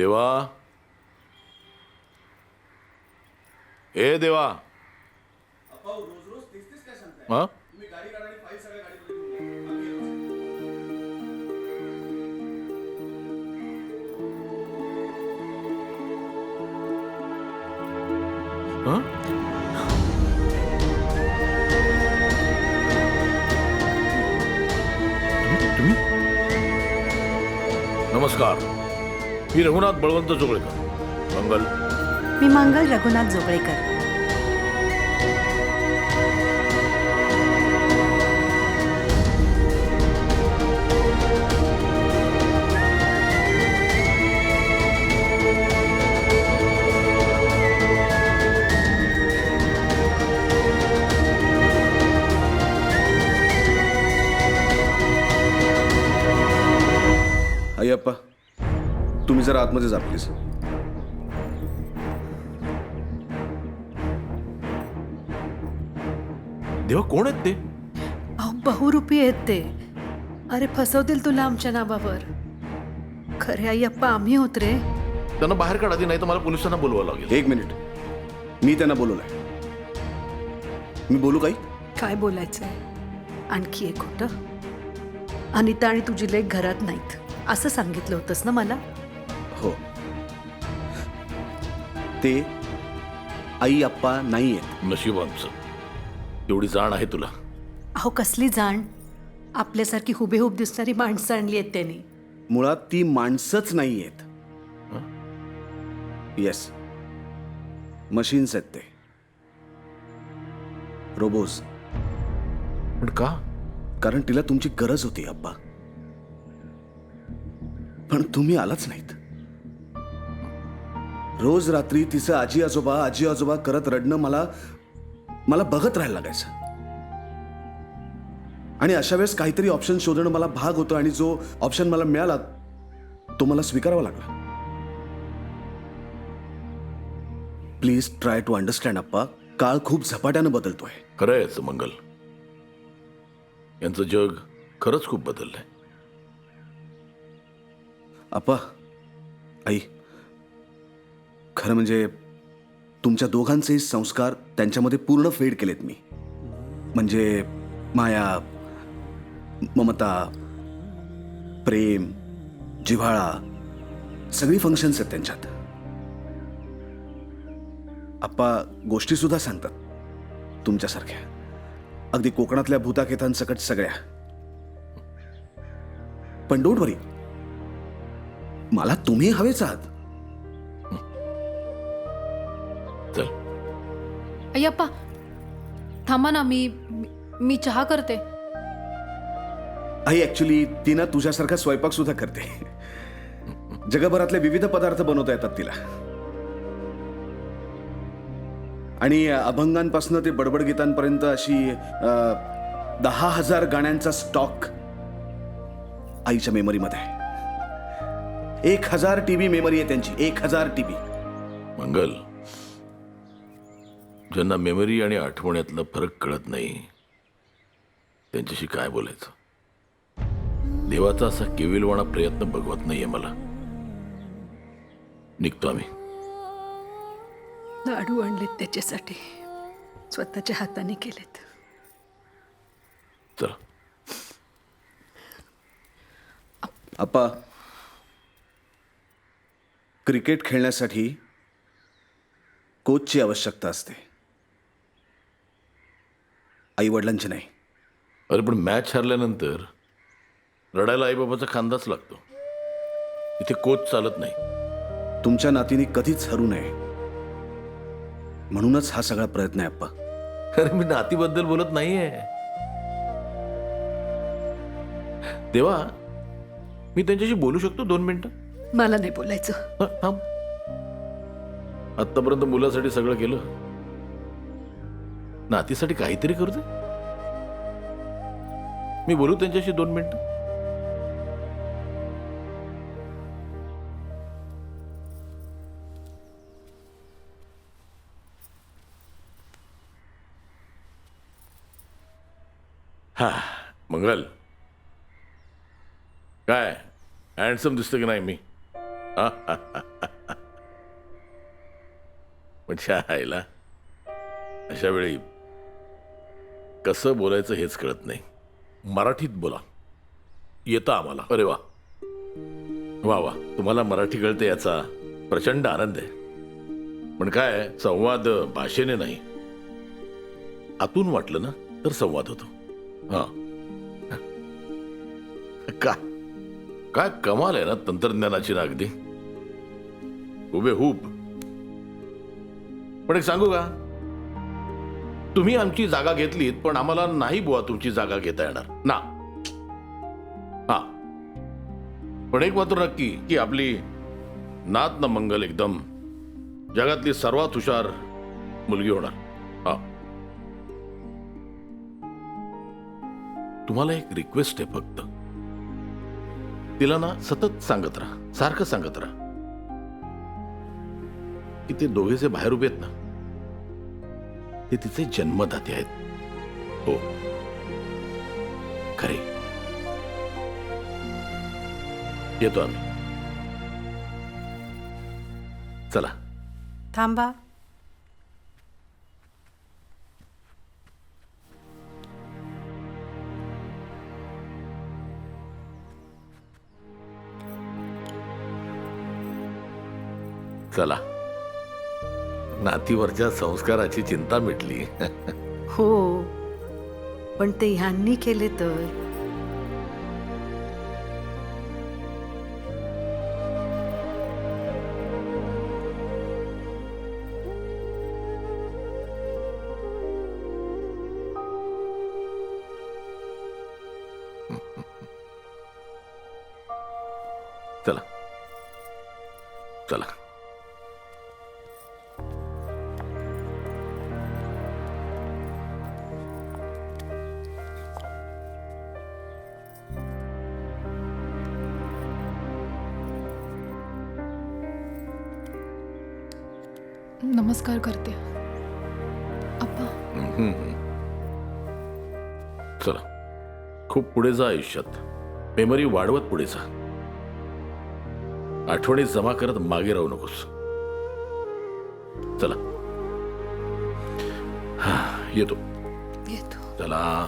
देवा. ए देवा. हा? हा? नमस्कार. मी रघुनाथ बळवंत जोगळेकर. मंगल. मी मंगल रघुनाथ जोगळेकर. तुम्ही जरा आतमध्ये जा प्लीज देवा कोण आहेत ते? अहो बहुरूपी आहेत ते. अरे फसवतील तुला आमच्या नावावर. खरे आई अप्पा आम्ही होत रे. त्यांना बाहेर काढा आधी नाही तर मला पोलिसांना बोलवावं लागेल. एक मिनिट. मी त्यांना बोलवलंय. मी बोलू काही? काय बोलायचंय? आणखी एक होतं. अनिता आणि तुझी लेख घरात नाहीत. असं सांगितलं होतंस ना मला? हो. ते आई आप्पा नाही आहेत नशीब आमचं. एवढी जाण आहे तुला. अहो कसली जाण? आपल्यासारखी हुबेहूब दिसणारी माणसं आणली आहेत त्यांनी. मुळात ती माणसंच नाही आहेत येस मशीन्स आहेत ते. रोबोज पण का? कारण तिला तुमची गरज होती अब्बा पण तुम्ही आलाच नाहीत. रोज रात्री तिचं आजी आजोबा आजी आजोबा करत रडणं मला मला बघत राहायला लागायचं. आणि अशा वेळेस काहीतरी ऑप्शन शोधणं मला भाग होतं आणि जो ऑप्शन मला मिळाला तो मला स्वीकारावा लागला. प्लीज ट्राय टू अंडरस्टँड अप्पा. काळ खूप झपाट्यानं बदलतोय. खरं आहे याचं मंगल. यांचं जग खरंच खूप बदललंय. आपा आई. खरं म्हणजे तुमच्या दोघांचे संस्कार त्यांच्यामध्ये पूर्ण फेड केलेत मी. म्हणजे माया ममता प्रेम जिव्हाळा सगळी फंक्शन्स आहेत त्यांच्यात. आप्पा गोष्टीसुद्धा सांगतात तुमच्यासारख्या. अगदी कोकणातल्या भूताकेतांसकट सगळ्या. पण डोंट वरी मला तुम्ही हवेच आहात. अय्यप्पा थांबा ना मी मी- मी चहा करते. आई ऍक्च्युली ती ना तुझ्यासारखा स्वयंपाक सुद्धा करते. जगभरातले विविध पदार्थ बनवता येतात तिला. आणि अभंगांपासून ते बडबड गीतांपर्यंत अशी दहा हजार गाण्यांचा स्टॉक आईच्या मेमरीमध्ये आहे. एक हजार टीव्ही मेमरी आहे त्यांची. एक हजार टीव्ही. मंगल ज्यांना मेमरी आणि आठवण्यातला फरक कळत नाही त्यांच्याशी काय बोलायचं? देवाचा असा केविलवाणा प्रयत्न बघवत नाहीये मला. निघतो आम्ही. लाडू आणलेत त्याच्यासाठी. स्वतःच्या हाताने केलेत. चला. अप्पा क्रिकेट खेळण्यासाठी कोचची आवश्यकता असते. आई वडिलांची नाही. अरे पण मॅच हरल्यानंतर रडायला आईबाबाचा खांदाच लागतो. इथे कोच चालत नाही. तुमच्या नातीने कधीच हरू नये. म्हणूनच हा सगळा प्रयत्न आहे अप्पा. अरे मी नातीबद्दल बोलत नाहीये. देवा मी त्यांच्याशी बोलू शकतो दोन मिनिटं? मला नाही बोलायचं. हा, थांब. आतापर्यंत मुलासाठी सगळं केलं. नातीसाठी काहीतरी करू दे. मी बोलू त्यांच्याशी दोन मिनिटं. हा मंगल. काय? हँडसम दिसतं की नाही मी? म्हणजे आईला अशा वेळी कसं बोलायचं हेच कळत नाही. मराठीत बोला. येता आम्हाला. अरे वा. वा वा. तुम्हाला मराठी कळते याचा प्रचंड आनंद आहे. पण काय संवाद भाषेने नाही. आतून वाटलं ना तर संवाद होतो. हा. का? काय कमाल आहे ना तंत्रज्ञानाची ना अगदी. उभे हुब पण एक सांगू का? तुम्ही आमची जागा घेतलीत पण आम्हाला नाही बुवा तुमची जागा घेता येणार. ना. हा. पण एक मात्र नक्की की आपली नात न मंगल एकदम जगातली सर्वात हुशार मुलगी होणार. हा. तुम्हाला एक रिक्वेस्ट आहे फक्त. तिला ना सतत सांगत राहा सारखं सांगत राहा. की ते दोघेचे बाहेर उभे आहेत ना ते तिचे जन्मदाते आहेत. हो. खरे. येतो आम्ही. चला. थांबा. चला. नातीवरच्या संस्काराची चिंता मिटली. हो पण ते ह्यांनी केले तर? चला. चला. नमस्कार करते. अप्पा चला. खूप पुढे जा आयुष्यात. मेमरी वाढवत पुढे जा. आठवणी जमा करत मागे राहू नकोस. चला. हा, येतो. येतो. चला.